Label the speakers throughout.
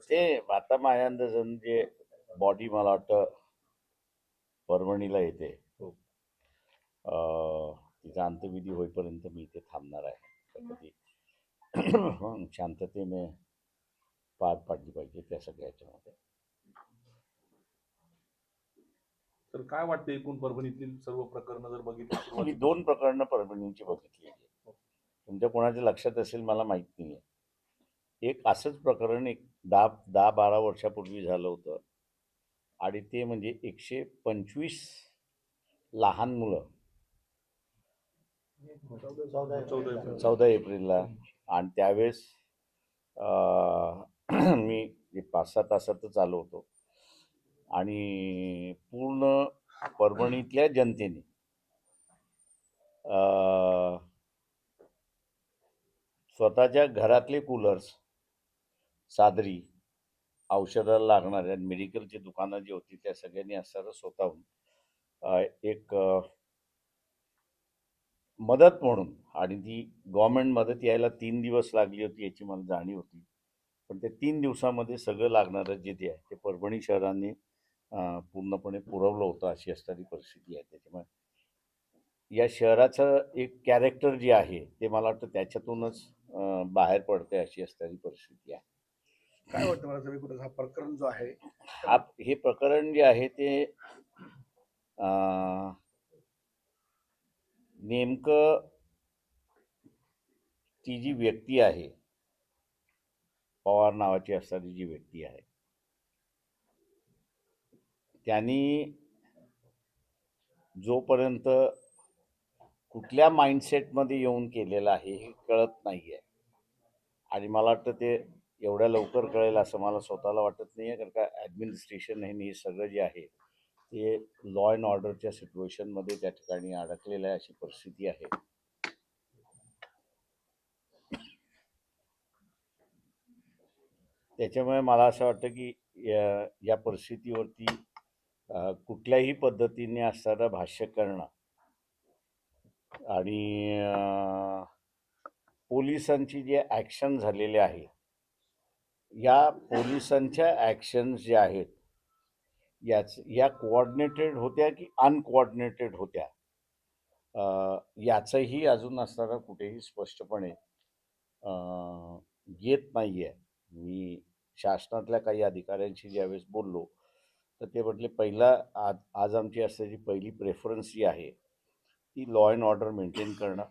Speaker 1: ते आता माझ्या अंदाजानं जे बॉडी मला वाटतं परभणीला येते.
Speaker 2: हो.
Speaker 1: अं, तिचा अंत्यविधी होईपर्यंत मी इथे थांबणार आहे. शांततेने पार पाडली पाहिजे त्या सगळ्या ह्याच्यामध्ये
Speaker 2: तर काय वाटतं एकूण परभणीतील सर्व प्रकरणं जर बघितली
Speaker 1: दोन प्रकरणं परभणीची बघितलेली आहे तुमच्या कोणाच्या लक्षात असेल मला माहीत नाही आहे एक असंच प्रकरण एक दहा दहा बारा वर्षापूर्वी झालं होतं. आणि ते म्हणजे एकशे पंचवीस लहान मुलं.
Speaker 2: चौदा
Speaker 1: एप्रिलला. आणि त्यावेळेस अं, मी जे पाच सहा तासातच आलो होतो. आणि पूर्ण परभणीतल्या जनतेने स्वतःच्या घरातले कूलर्स सादरी औषधाला लागणाऱ्या मेडिकलची दुकानं जी होती त्या सगळ्यांनी असणारं स्वतःहून एक मदत म्हणून आणि ती गव्हर्मेंट मदत यायला तीन दिवस लागली होती याची मला जाणीव होती. पण त्या तीन दिवसामध्ये सगळं लागणारं जे ते आहे ते परभणी शहराने पूर्णपणे पुरवलं होतं अशी असणारी परिस्थिती आहे. त्याच्यामुळे या शहराचं एक कॅरेक्टर जे आहे ते मला वाटतं त्याच्यातूनच बाहेर पडते अशी असणारी परिस्थिती आहे.
Speaker 3: काय वाटतं मला कुठं हा प्रकरण जो आहे?
Speaker 1: हा हे प्रकरण जे आहे ते अं, नेमकं ती जी व्यक्ती आहे पवार नावाची असणारी जी व्यक्ती आहे त्यांनी जोपर्यंत कुठल्या माइंडसेटमध्ये येऊन केलेलं आहे हे कळत नाही आहे आणि मला वाटतं ते एवढ्या लवकर कळेल असं मला स्वतःला वाटत नाही आहे कारण का ॲडमिनिस्ट्रेशन हे हे सगळं जे आहे ते लॉ अँड ऑर्डरच्या सिच्युएशनमध्ये त्या ठिकाणी अडकलेलं आहे अशी परिस्थिती आहे. त्याच्यामुळे मला असं वाटतं की या या परिस्थितीवरती कुठल्याही पद्धतीने असणारं भाष्य करणं आणि पोलिसांची जे ॲक्शन झालेले आहे या पोलिसांच्या ॲक्शन्स ज्या आहेत याच या कोऑर्डिनेटेड होत्या की अनकोऑर्डिनेटेड होत्या? याचंही अजून असताना कुठेही स्पष्टपणे येत नाही आहे मी शासनातल्या काही अधिकाऱ्यांशी ज्यावेळेस बोललो तर ते म्हटले पहिला आज आज आमची असल्याची पहिली प्रेफरन्स जी आहे ती लॉ अँड ऑर्डर मेंटेन करणं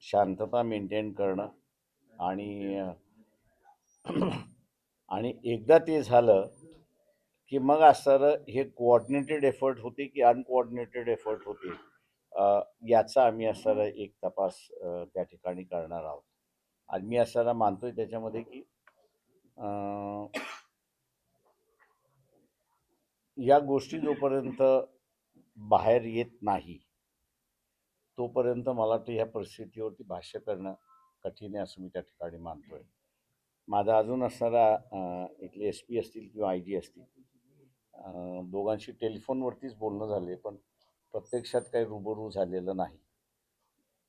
Speaker 1: शांतता मेंटेन करणं आणि आणि एकदा ते झालं की मग असणारं हे कोऑर्डिनेटेड एफर्ट होते की अनकोऑर्डिनेटेड एफर्ट होते? याचा आम्ही असणारा एक तपास त्या ठिकाणी करणार आहोत. आणि मी असणारा मानतोय त्याच्यामध्ये की या गोष्टी जोपर्यंत बाहेर येत नाही तोपर्यंत मला वाटतं ह्या परिस्थितीवरती भाष्य करणं कठीण आहे असं मी त्या ठिकाणी मानतोय. माझा अजून असणारा इथले एस पी असतील किंवा आय जी असतील दोघांशी टेलिफोनवरतीच बोलणं झाले पण प्रत्यक्षात काही रुबरू झालेलं नाही.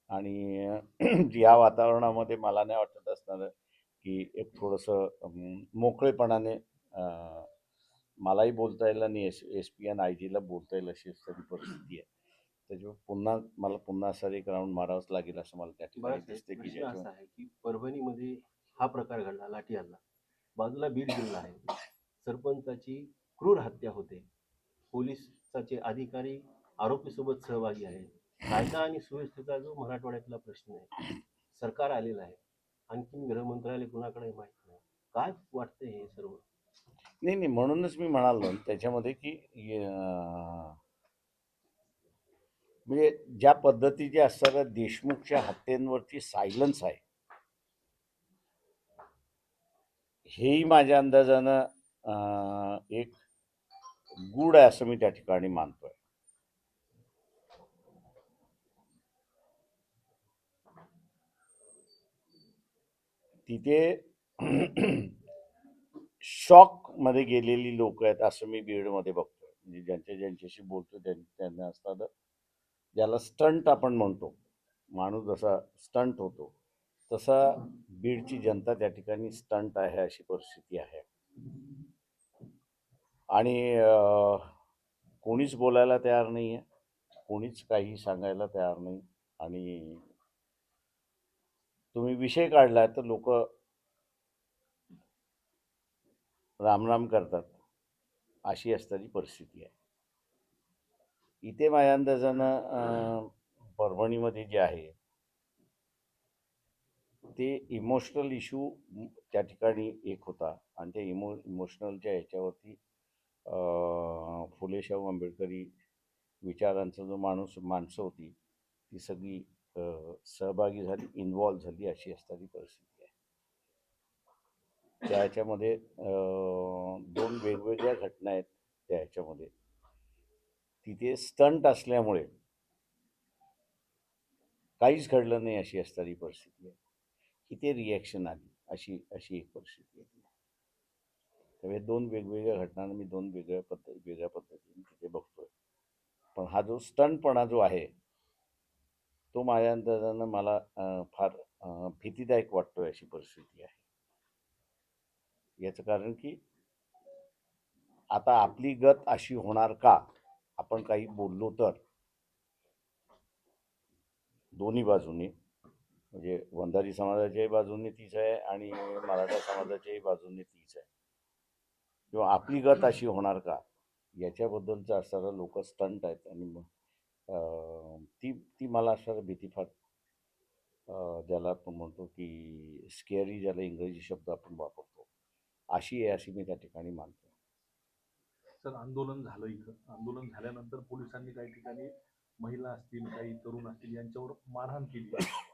Speaker 1: आणि या वातावरणामध्ये मला नाही वाटत असणारं की एक थोडंसं मोकळेपणाने मलाही बोलता येईल आणि एस एस पी आणि आय जीला बोलता येईल अशी तरी परिस्थिती आहे. त्याच्यामुळे पुन्हा मला पुन्हा असं एक राऊंड मारावंच लागेल असं मला त्या ठिकाणी दिसते की
Speaker 4: परभणीमध्ये हा प्रकार घडला लाठी हल्ला. बाजूला बीड जिल्हा आहे. सरपंचाची क्रूर हत्या होते. पोलिसाचे अधिकारी आरोपीसोबत सहभागी आहेत. कायदा आणि सुव्यवस्थेचा जो मराठवाड्यातला प्रश्न आहे सरकार आलेलं आहे. आणखीन गृहमंत्रालय कुणाकडे माहीत नाही. काय वाटतंय हे सर्व?
Speaker 1: नाही नाही म्हणूनच मी म्हणालो त्याच्यामध्ये की म्हणजे ज्या पद्धतीचे असणाऱ्या देशमुखच्या हत्येंवरची सायलन्स आहे हेही माझ्या अंदाजानं एक गुड आहे असं मी त्या ठिकाणी मानतोय. तिथे शॉकमध्ये गेलेली लोक आहेत असं मी बीडमध्ये बघतोय. म्हणजे ज्यांच्या ज्यांच्याशी बोलतो त्यां- त्यांना असतात ज्याला स्टंट आपण म्हणतो. माणूस जसा स्टंट होतो. तसा बीडची जनता त्या ठिकाणी स्टंट आहे अशी परिस्थिती आहे. आणि कोणीच बोलायला तयार नाही आहे कोणीच काही सांगायला तयार नाही. आणि तुम्ही विषय काढला तर लोक रामराम करतात. अशी असणारी परिस्थिती आहे. इथे माझ्या अंदाजानं परभणीमध्ये जे आहे ते इमोशनल इश्यू त्या ठिकाणी एक होता. आणि त्या इमो इमोशनलच्या ह्याच्यावरती अं, फुले शाहू आंबेडकरी विचारांचा जो माणूस माणसं होती ती सगळी सहभागी झाली इन्व्हॉल्व झाली अशी असणारी परिस्थिती आहे. त्या ह्याच्यामध्ये दोन वेगवेगळ्या घटना आहेत त्या ह्याच्यामध्ये. तिथे स्टंट असल्यामुळे काहीच घडलं नाही अशी असणारी परिस्थिती आहे. इथे रिॲक्शन आली अशी अशी एक परिस्थिती आहे त्यामुळे दोन वेगवेगळ्या घटनांना मी दोन वेगळ्या पद्धत वेगळ्या पद्धतीने तिथे बघतोय. पण हा जो स्टंटपणा जो आहे तो माझ्या अंदाजानं मला फार भीतीदायक वाटतोय अशी परिस्थिती आहे. याचं कारण की आता आपली गत अशी होणार का आपण काही बोललो तर दोन्ही बाजूनी म्हणजे वंधारी समाजाच्याही बाजूने तीच आहे आणि मराठा समाजाच्याही बाजूने तीच आहे. किंवा आपली गत अशी होणार का? याच्याबद्दलचं असणारं लोक स्टंट आहेत आणि मग ती ती मला असणारं भीतीफाट ज्याला आपण म्हणतो की स्केअरी ज्याला इंग्रजी शब्द आपण वापरतो. अशी आहे अशी मी त्या ठिकाणी मानतो.
Speaker 2: सर आंदोलन झालं इथं. आंदोलन झाल्यानंतर पोलिसांनी काही ठिकाणी महिला असतील काही तरुण असतील यांच्यावर मारहाण केली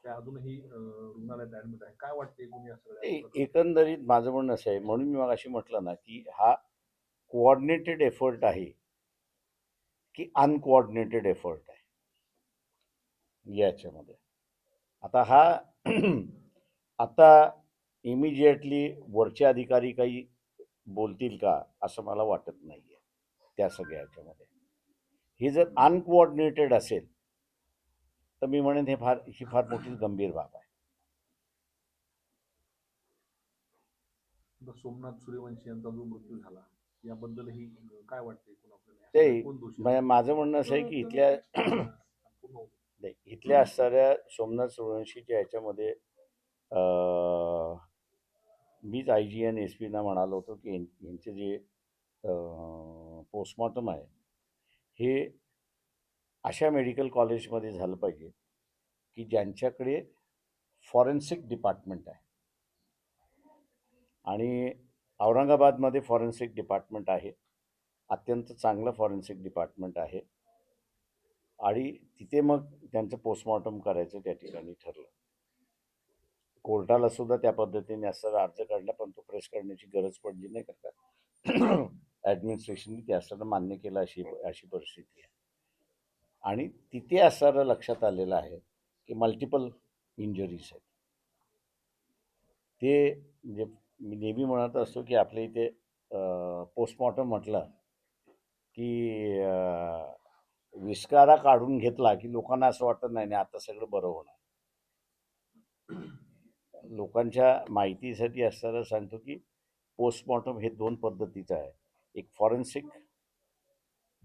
Speaker 2: त्या अजूनही रुग्णालयात ऍडमिट आहे. काय वाटते एकूण या सगळ्या
Speaker 1: ए-
Speaker 2: प्रकरणात?
Speaker 1: एकंदरीत माझं म्हणणं असं आहे म्हणून मी अशी म्हटलं ना की हा कोऑर्डिनेटेड एफर्ट आहे की अनकोऑर्डिनेटेड एफर्ट आहे. याच्यामध्ये. आता हा आता इमिजिएटली वरचे अधिकारी काही बोलतील का असं मला वाटत नाही आहे त्या सगळ्या ह्याच्यामध्ये हे जर अनकोऑर्डिनेटेड असेल तर मी म्हणेन हे फार ही फार मोठी गंभीर बाब आहे.
Speaker 2: सोमनाथ सूर्यवंशी यांचा जो मृत्यू झाला याबद्दलही काय वाटते
Speaker 1: ते माझं म्हणणं असं आहे की इथल्या इथल्या असणाऱ्या सोमनाथ सूर्यवंशीच्या ह्याच्यामध्ये मीच आय जी एन एस पीना म्हणालो होतो की यांचे जे पोस्टमॉर्टम आहे हे अशा मेडिकल कॉलेजमध्ये झालं पाहिजे की ज्यांच्याकडे फॉरेन्सिक डिपार्टमेंट आहे. आणि औरंगाबादमध्ये फॉरेन्सिक डिपार्टमेंट आहे. अत्यंत चांगलं फॉरेन्सिक डिपार्टमेंट आहे. आणि तिथे मग त्यांचं पोस्टमॉर्टम करायचं त्या ठिकाणी ठरलं. कोर्टाला सुद्धा त्या पद्धतीने असताना अर्ज काढला पण तो प्रेस करण्याची गरज पडली नाही करता ॲडमिनिस्ट्रेशनने ते असताना मान्य केलं अशी अशी परिस्थिती आहे. आणि तिथे असणारं लक्षात आलेलं आहे की मल्टिपल इंजुरीज आहेत. ते म्हणजे मी नेहमी म्हणत असतो की आपल्या इथे पोस्टमॉर्टम म्हटलं की विस्कारा काढून घेतला की लोकांना असं वाटत नाही नाही आता सगळं बरं होणार. लोकांच्या माहितीसाठी असताना सांगतो की पोस्टमॉर्टम हे दोन पद्धतीचं आहे. एक फॉरेन्सिक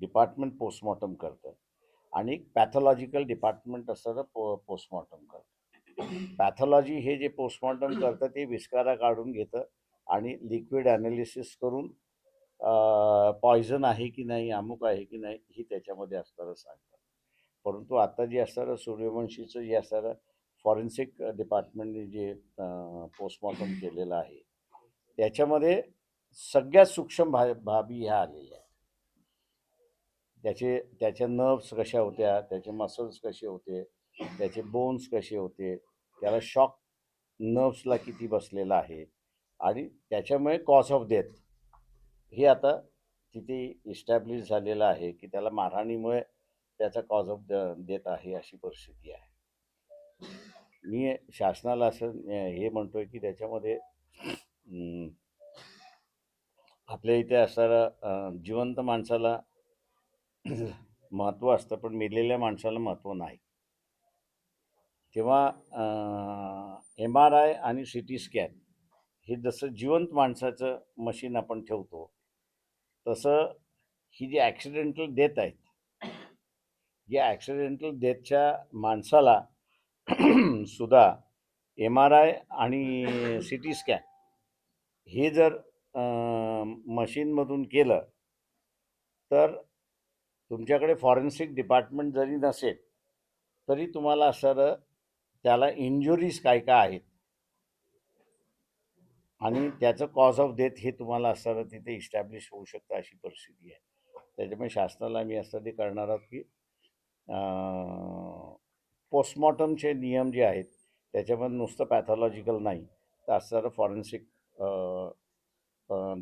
Speaker 1: डिपार्टमेंट पोस्टमॉर्टम करतं. आणि पॅथॉलॉजिकल डिपार्टमेंट असताना पो पोस्टमॉर्टम करतं. पॅथॉलॉजी हे जे पोस्टमॉर्टम करतं ते विस्कारा काढून घेतं आणि लिक्विड ॲनालिसिस करून पॉयझन आहे की नाही अमुक आहे की नाही ही त्याच्यामध्ये असणारं सांगतात. परंतु आता जे असणारं सूर्यवंशीचं जे असणारं फॉरेन्सिक डिपार्टमेंटने जे पोस्टमॉर्टम केलेलं आहे त्याच्यामध्ये सगळ्यात सूक्ष्म भा बाबी ह्या आलेल्या आहेत. त्याचे त्याच्या नर्व्स कशा होत्या त्याचे मसल्स कसे होते त्याचे बोन्स कसे होते त्याला शॉक नर्व्सला किती बसलेला आहे आणि त्याच्यामुळे कॉज ऑफ डेथ हे आता तिथे इस्टॅब्लिश झालेलं आहे की त्याला मारहाणीमुळे त्याचा कॉज ऑफ डेथ आहे अशी परिस्थिती आहे. मी शासनाला असं हे म्हणतोय की त्याच्यामध्ये आपल्या इथे असणारा जिवंत माणसाला महत्त्व असतं पण मेलेल्या माणसाला महत्त्व नाही. तेव्हा एम आर आय आणि सी टी स्कॅन हे जसं जिवंत माणसाचं मशीन आपण ठेवतो तसं ही जी ॲक्सिडेंटल डेथ आहेत या ॲक्सिडेंटल डेथच्या माणसाला सुद्धा एम आर आय आणि सी टी स्कॅन हे जर मशीनमधून केलं तर तुमच्याकडे फॉरेन्सिक डिपार्टमेंट जरी नसेल तरी तुम्हाला सर त्याला इंजुरीज काय काय आहेत? आणि त्याचं कॉज ऑफ डेथ हे तुम्हाला सर तिथे इस्टॅब्लिश होऊ शकतं अशी परिस्थिती आहे. त्याच्यामुळे शासनाला मी असं ते करणार आहोत की पोस्टमॉर्टमचे नियम जे आहेत त्याच्यामध्ये नुसतं पॅथॉलॉजिकल नाही तर असणारं फॉरेन्सिक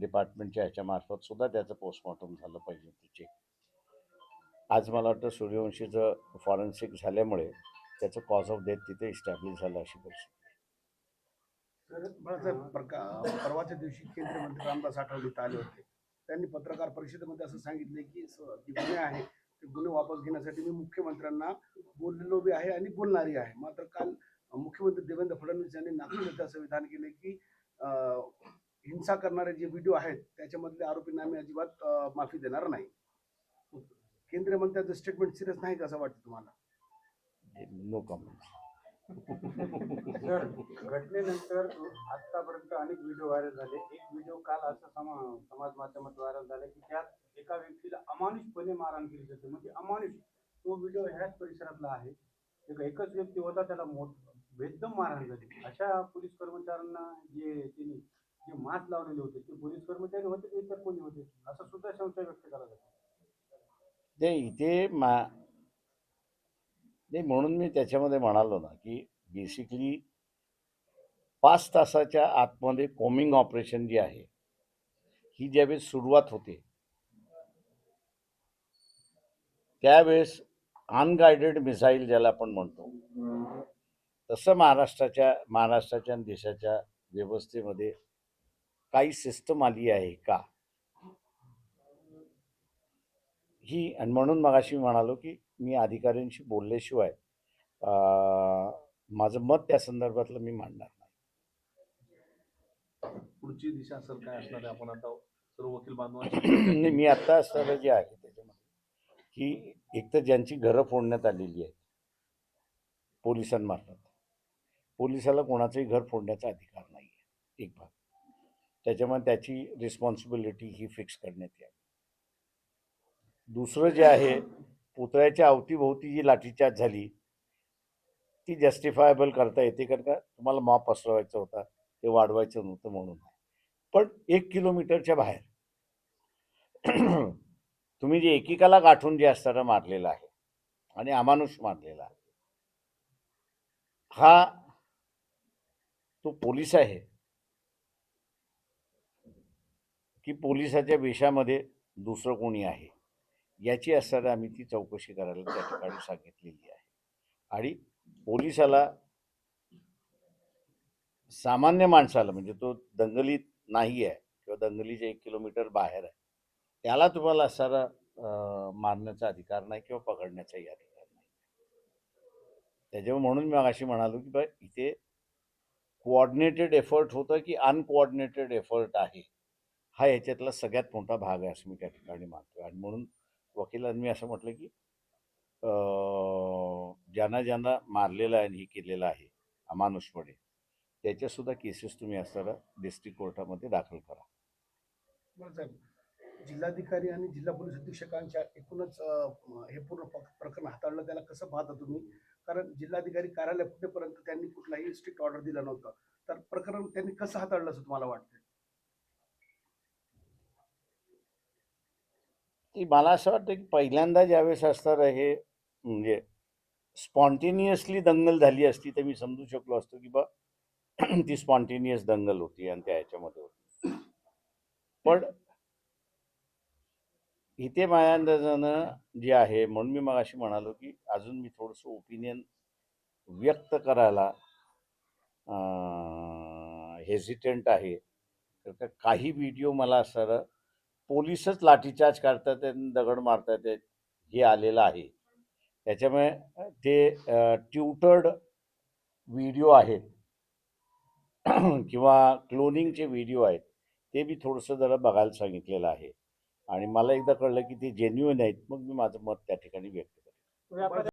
Speaker 1: डिपार्टमेंटच्या ह्याच्यामार्फत सुद्धा त्याचं पोस्टमॉर्टम झालं पाहिजे तिचे आज मला वाटतं सूर्यवंशीचं फॉरेन्सिक झाल्यामुळे त्याचं कॉज ऑफ डेथ तिथे इस्टॅब्लिश झालं अशी परिस्थिती.
Speaker 3: तर प्रका परवाच्या दिवशी केंद्रीय मंत्री रामदास आठवले इथं आले होते. त्यांनी पत्रकार परिषदेमध्ये असं सांगितले की जे गुन्हे आहे ते गुन्हे वापस घेण्यासाठी मी मुख्यमंत्र्यांना बोललेलो बी आहे आणि बोलणारी आहे. मात्र काल मुख्यमंत्री देवेंद्र फडणवीस यांनी नागपूरमध्ये असं विधान केले की हिंसा करणारे जे व्हिडिओ आहेत त्याच्यामधले आरोपींना आम्ही अजिबात माफी देणार नाही. केंद्रीय मंत्र्यांचं स्टेटमेंट सिरियस नाही का? असं वाटतं तुम्हाला.
Speaker 1: नो कमेंट
Speaker 5: सर घटनेनंतर आतापर्यंत अनेक व्हिडिओ व्हायरल झाले. एक व्हिडिओ काल असं समा समाज माध्यमात व्हायरल झाला की त्यात एका व्यक्तीला अमानुषपणे मारहाण केली जाते. म्हणजे अमानुष तो व्हिडिओ ह्याच परिसरातला आहे. एक एकच व्यक्ती होता त्याला मोठ बेदम मारहाण झाली. अशा पोलीस कर्मचाऱ्यांना जे त्यांनी जे मास्क लावलेले होते ते पोलीस कर्मचारी होते की इतर कोणी होते? असं सुद्धा संशय व्यक्त केला जातो
Speaker 1: ते इथे मा नाही म्हणून मी त्याच्यामध्ये म्हणालो ना की बेसिकली पाच तासाच्या आतमध्ये कोमिंग ऑपरेशन जी आहे ही ज्यावेळेस सुरुवात होते त्यावेळेस अनगायडेड मिसाईल ज्याला आपण म्हणतो तसं महाराष्ट्राच्या महाराष्ट्राच्या आणि देशाच्या व्यवस्थेमध्ये काही सिस्टम आली आहे का? ही आणि म्हणून मगाशी मी म्हणालो की मी अधिकाऱ्यांशी बोलल्याशिवाय माझं मत त्या संदर्भातलं मी मांडणार नाही.
Speaker 2: पुढची दिशा सर काय असणार आहे? आपण आता सर्व वकील बांधवांची
Speaker 1: नाही, मी आत्ता असणारं जे आहे त्याच्यामध्ये की एकतर ज्यांची घरं फोडण्यात आलेली आहेत पोलिसांमार्फत पोलिसाला कोणाचंही घर फोडण्याचा अधिकार नाही आहे एक भाग. त्याच्यामुळे त्याची रिस्पॉन्सिबिलिटी ही फिक्स करण्यात यावी. दुसरं जे आहे पुतळ्याच्या अवतीभोवती जी लाठीचार्ज झाली ती जस्टिफायबल करता येते कारण का तुम्हाला मॉप पसरवायचा होता ते वाढवायचं नव्हतं म्हणून. पण एक किलोमीटरच्या बाहेर तुम्ही जे एकेकाला गाठून जे असताना मारलेला आहे आणि अमानुष मारलेला आहे हा तो पोलीस आहे. की पोलिसाच्या वेशामध्ये दुसरं कोणी आहे? याची असताना आम्ही ती चौकशी करायला त्या ठिकाणी सांगितलेली आहे. आणि पोलिसाला सामान्य माणसाला म्हणजे तो दंगलीत नाही आहे किंवा दंगलीच्या एक किलोमीटर बाहेर आहे त्याला तुम्हाला असणारा मारण्याचा अधिकार नाही किंवा पकडण्याचाही अधिकार नाही. त्याच्यामुळे म्हणून मी अशी म्हणालो की बा इथे कोऑर्डिनेटेड एफर्ट होतं की अनकोऑर्डिनेटेड एफर्ट आहे हा याच्यातला सगळ्यात मोठा भाग आहे असं मी त्या ठिकाणी मानतो आणि म्हणून वकिलांनी असं म्हटलं की ज्यांना ज्यांना मारलेलं आहे आणि हे केलेलं आहे अमानुषपणे त्याच्यासुद्धा केसेस तुम्ही असताना डिस्ट्रिक्ट कोर्टामध्ये दाखल करा.
Speaker 3: बाळासाहेब जिल्हाधिकारी आणि जिल्हा पोलीस अधीक्षकांच्या एकूणच हे पूर्ण प्रकरण हाताळलं त्याला कसं पाहता तुम्ही? कारण जिल्हाधिकारी कार्यालय फुटेपर्यंत त्यांनी कुठलाही स्ट्रिक्ट ऑर्डर दिला नव्हता. तर प्रकरण त्यांनी कसं हाताळलं असं तुम्हाला वाटतं
Speaker 1: की मला असं वाटतं की पहिल्यांदा ज्यावेळेस असणार हे म्हणजे स्पॉन्टेनियसली दंगल झाली असती तर मी समजू शकलो असतो की बा ती स्पॉन्टेनियस दंगल होती आणि त्या ह्याच्यामध्ये होती. पण इथे माझ्या अंदाजानं जे आहे म्हणून मी मग अशी म्हणालो की अजून मी थोडंसं ओपिनियन व्यक्त करायला हेजिटेंट आहे. तर काही व्हिडिओ मला असं पोलीसच लाठीचार्ज करतात आणि दगड मारतात हे आलेलं आहे. त्याच्यामुळे ते ट्युटर्ड व्हिडिओ आहेत. किंवा क्लोनिंगचे व्हिडिओ आहेत. ते मी थोडंसं जरा बघायला सांगितलेलं आहे. आणि मला एकदा कळलं की ते जेन्युइन आहेत मग मी माझं मत त्या ठिकाणी व्यक्त करेन.